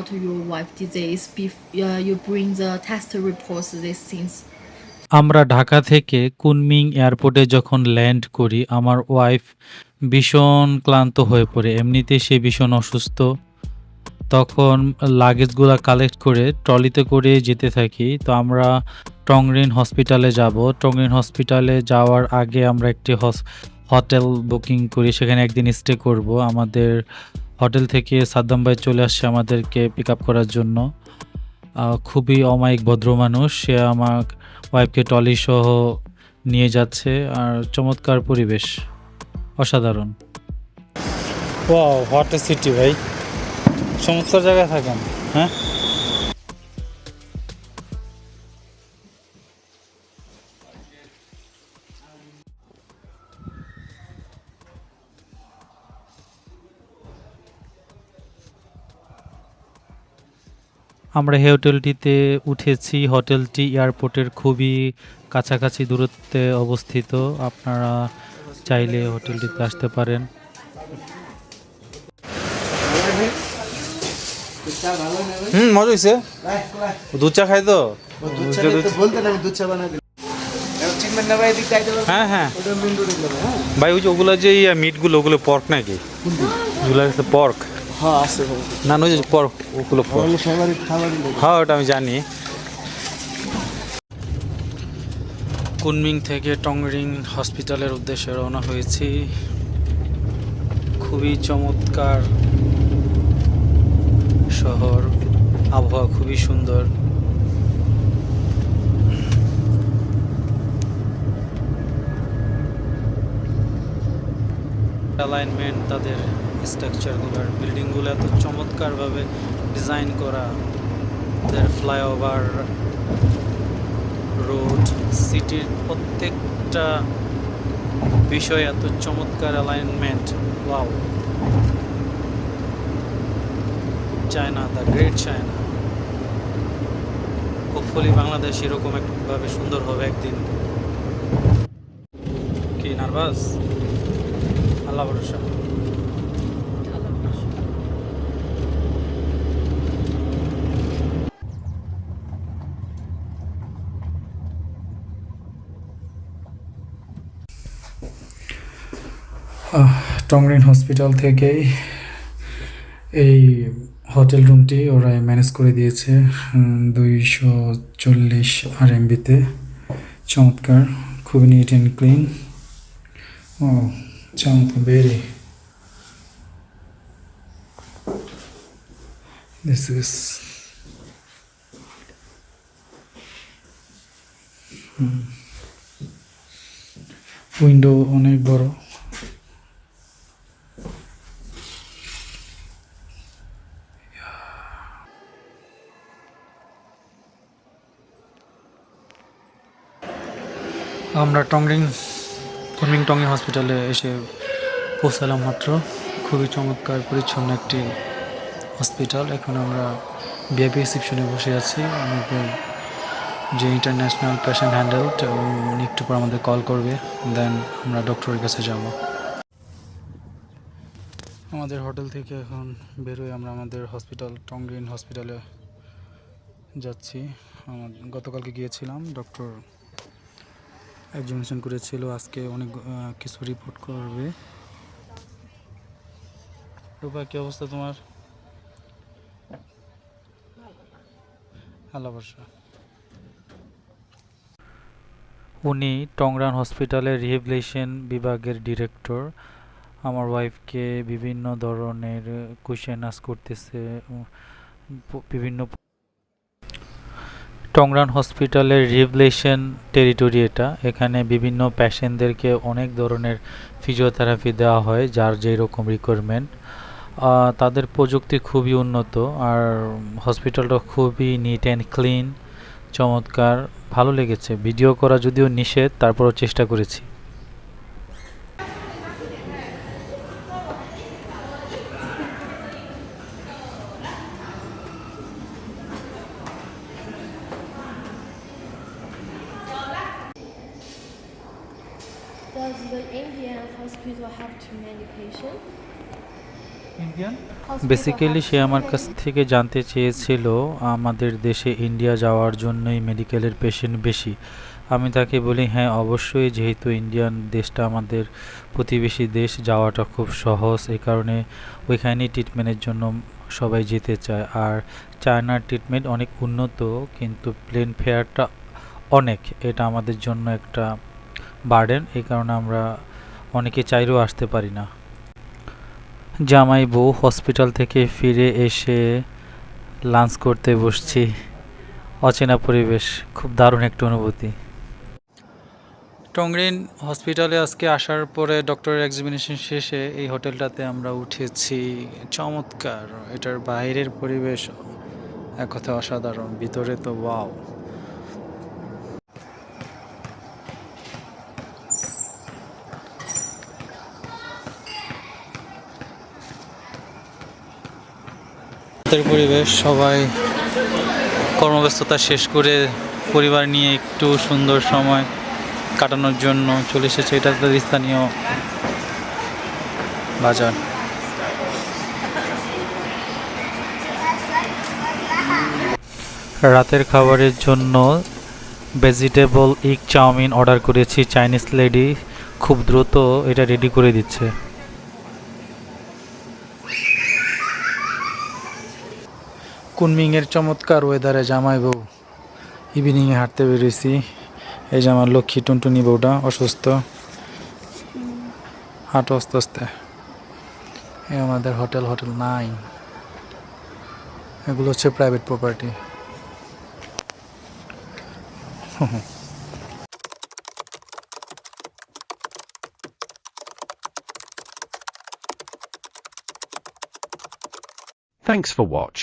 about your wife disease? Bef- uh, you bring the test reports, these things. আমরা ঢাকা থেকে Kunming এয়ারপোর্টে যখন land করি আমার ওয়াইফ ভীষণ ক্লান্ত হয়ে পড়ে। এমনিতেই সে ভীষণ অসুস্থ। তখন লাগেজগুলো কালেক্ট করে ট্রলিতে করে যেতে থাকি। তো আমরা টংরিন হসপিটালে যাব। টংরিন হসপিটালে যাওয়ার আগে আমরা একটি হোটেল বুকিং করি। সেখানে একদিন স্টে করব। আমাদের হোটেল থেকে সাদ্দাম ভাই চলে আসছে আমাদেরকে পিক আপ করার জন্য। খুবই অমায়িক ভদ্র মানুষ, সে আমার ওয়াইফকে টলি সহ নিয়ে যাচ্ছে, আর চমৎকার পরিবেশ, অসাধারণ। ওয়াও হোয়াট সিটি ভাই। সমস্ত জায়গায় থাকেন হ্যাঁ? আমরা এই হোটেলটিতে উঠেছি। হোটেলটি এয়ারপোর্টের খুবই কাছাকাছি দূরত্বে অবস্থিত। আপনারা চাইলে হোটেলটিতে আসতে পারেন। হুম মজা হয়েছে দুধ চা খাই তো? হ্যাঁ হ্যাঁ। হ্যাঁ। ভাই ওই যে ওগুলো যে মিটগুলো ওগুলো পর্ক নাকি? ওগুলো পর্ক হ্যাঁ আছে। না ওই ওগুলো হ্যাঁ ওটা আমি জানি। কুনমিং থেকে টংরিং হসপিটালের উদ্দেশ্যে রওনা হয়েছি। খুবই চমৎকার শহর আবহাওয়া খুবই সুন্দর। অ্যালাইনমেন্ট তাদের স্ট্রাকচারগুলোর বিল্ডিংগুলো এত চমৎকারভাবে ডিজাইন করা তাদের ফ্লাইওভার রোড সিটির প্রত্যেকটা বিষয় এত চমৎকার alignment wow China the great China hopefully Bangladesh এরকম একভাবে সুন্দর হবে একদিন। কি নার্ভাস আল্লাহ ভরসা। টংরিন হসপিটাল থেকেই এই হোটেল রুমটি ওরা ম্যানেজ করে দিয়েছে দুইশো চল্লিশ আর এমবিতে চমৎকার, খুবই নিট অ্যান্ড ক্লিন ও চমৎকার ভেরি দিস ইস উইন্ডো অনেক বড়। আমরা টংরিং কুমিং টংরিং হসপিটালে এসে পৌঁছালাম মাত্র। খুবই চমৎকার পরিচ্ছন্ন একটি হসপিটাল। এখন আমরা বিআইপি রিসিপশনে বসে আছি। আমাদের যে ইন্টারন্যাশনাল পেশেন্ট হ্যান্ডেল উনি একটু পর আমাদের কল করবে। দেন আমরা ডক্টরের কাছে যাব। আমাদের হোটেল থেকে এখন বেরোয় আমরা আমাদের হসপিটাল টংগ্রিন হসপিটালে যাচ্ছি। আমার গতকালকে গিয়েছিলাম ডক্টর এক্সামিনেশন করেছিল, আজকে অনেক কিছু রিপোর্ট করবে। রূপা, কি অবস্থা তোমার? আল্লাহ ভরসা উনি টংরান হসপিটালের রিহেবিলিটেশন বিভাগের ডিরেক্টর আমার ওয়াইফকে বিভিন্ন ধরনের কোয়েশ্চেন আস করতেছে বিভিন্ন টংরান হসপিটালের রিভলেশন টেরিটরি এটা। এখানে বিভিন্ন প্যাশেন্টদেরকে অনেক ধরনের ফিজিওথেরাপি দেওয়া হয়, যার যেই রকম রিকোয়ারমেন্ট তাদের প্রযুক্তি খুবই উন্নত আর হসপিটালটা খুবই নিট অ্যান্ড ক্লিন চমৎকার, ভালো লেগেছে। ভিডিও করা যদিও নিষেধ, তারপরও চেষ্টা করেছি। Does the Indian hospital have too many patients? Basically সে আমার কাছ থেকে জানতে চেয়েছিল আমাদের দেশে ইন্ডিয়া যাওয়ার জন্যই মেডিকেলের পেশেন্ট বেশি। আমি তাকে বলি হ্যাঁ অবশ্যই যেহেতু ইন্ডিয়ান দেশটা আমাদের প্রতিবেশী দেশ যাওয়াটা খুব সহজ। এই কারণে ওইখানেই ট্রিটমেন্টের জন্য সবাই যেতে চায়। আর চায়নার ট্রিটমেন্ট অনেক উন্নত কিন্তু প্লেন ফেয়ারটা অনেক। এটা আমাদের জন্য একটা বার্ডেন এই কারণে আমরা অনেকে চাইলেও আসতে পারি না। জামাই বউ হসপিটাল থেকে ফিরে এসে লাঞ্চ করতে বসছি। অচেনা পরিবেশ, খুব দারুণ একটা অনুভূতি। টংরিন হসপিটালে আজকে আসার পরে ডক্টরের এক্সামিনেশন শেষে এই হোটেলটাতে আমরা উঠেছি। চমৎকার, এটার বাইরের পরিবেশ, এক কথা অসাধারণ, ভিতরে তো ওয়াও। রাতের পরিবেশ, সবাই কর্মব্যস্ততা শেষ করে পরিবার নিয়ে একটু সুন্দর সময় কাটানোর জন্য চলে এসেছে। এটা তাদের স্থানীয় বাজার। রাতের খাবারের জন্য vegetable egg chow mein order করেছি। চাইনিজ লেডি খুব দ্রুত এটা রেডি করে দিচ্ছে। কুনমিংয়ের চমৎকার ওয়েদারে জামাই বউ ইভিনিংয়ে হাঁটতে বেরিয়েছি। এই যে আমার লক্ষ্মী টুনটুনি বউটা অসুস্থ। হাঁটো আস্তে আস্তে। এ আমাদের হোটেল হোটেল নাইন এগুলো হচ্ছে private property Thanks for watch.